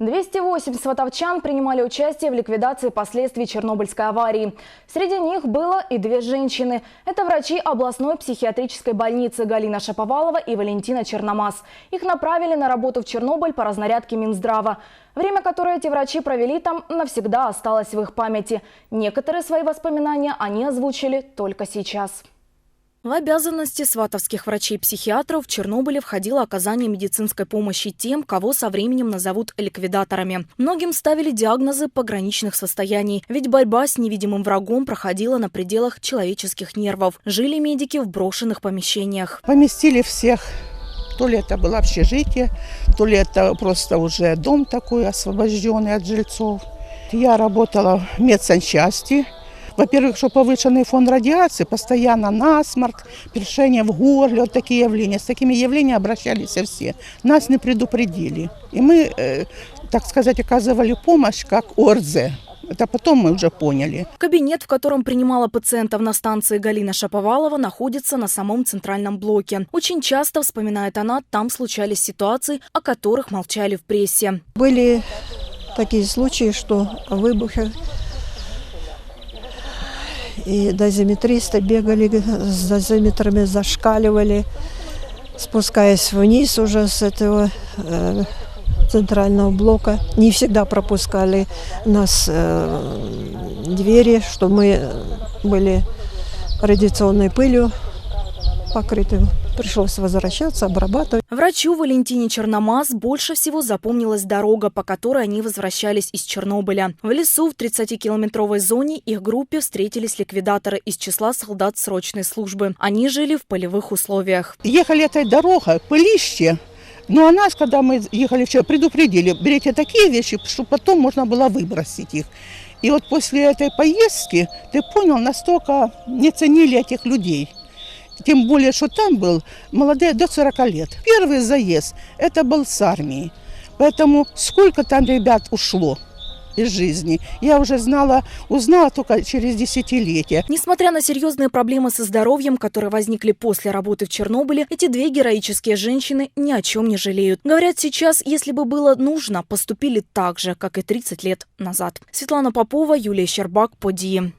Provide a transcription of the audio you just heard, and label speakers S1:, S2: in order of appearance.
S1: 208 сватовчан принимали участие в ликвидации последствий Чернобыльской аварии. Среди них было и две женщины. Это врачи областной психиатрической больницы Галина Шаповалова и Валентина Черномаз. Их направили на работу в Чернобыль по разнарядке Минздрава. Время, которое эти врачи провели там, навсегда осталось в их памяти. Некоторые свои воспоминания они озвучили только сейчас.
S2: В обязанности сватовских врачей-психиатров в Чернобыле входило оказание медицинской помощи тем, кого со временем назовут ликвидаторами. Многим ставили диагнозы пограничных состояний, ведь борьба с невидимым врагом проходила на пределах человеческих нервов. Жили медики в брошенных помещениях.
S3: Поместили всех то ли это было общежитие, то ли это просто уже дом такой освобожденный от жильцов. Я работала в медсанчасти, во-первых, что повышенный фон радиации, постоянно насморк, першение в горле, вот такие явления. С такими явлениями обращались все. Нас не предупредили. И мы, э, так сказать, оказывали помощь как ОРЗ. Это потом мы уже поняли.
S2: Кабинет, в котором принимала пациентов на станции Галина Шаповалова, находится на самом центральном блоке. Очень часто, вспоминает она, там случались ситуации, о которых молчали в прессе.
S4: Были такие случаи, что выбухи и дозиметристы бегали с дозиметрами, зашкаливали, спускаясь вниз уже с этого э, центрального блока. Не всегда пропускали нас э, двери, что мы были радиационной пылью покрыты. Пришлось возвращаться, обрабатывать.
S2: Врачу Валентине Черномаз больше всего запомнилась дорога, по которой они возвращались из Чернобыля. В лесу в 30-километровой зоне их группе встретились ликвидаторы из числа солдат срочной службы. Они жили в полевых условиях.
S3: Ехали этой дорогой, пылище. Но о нас, когда мы ехали вчера, предупредили, берите такие вещи, чтобы потом можно было выбросить их. И вот после этой поездки, ты понял, настолько не ценили этих людей. Тем более, что там был молодые до 40 лет. Первый заезд это был с армией. Поэтому сколько там ребят ушло из жизни. Я уже знала, узнала только через десятилетия.
S2: Несмотря на серьезные проблемы со здоровьем, которые возникли после работы в Чернобыле, эти две героические женщины ни о чем не жалеют. Говорят, сейчас, если бы было нужно, поступили так же, как и 30 лет назад. Светлана Попова, Юлия Щербак, Подием.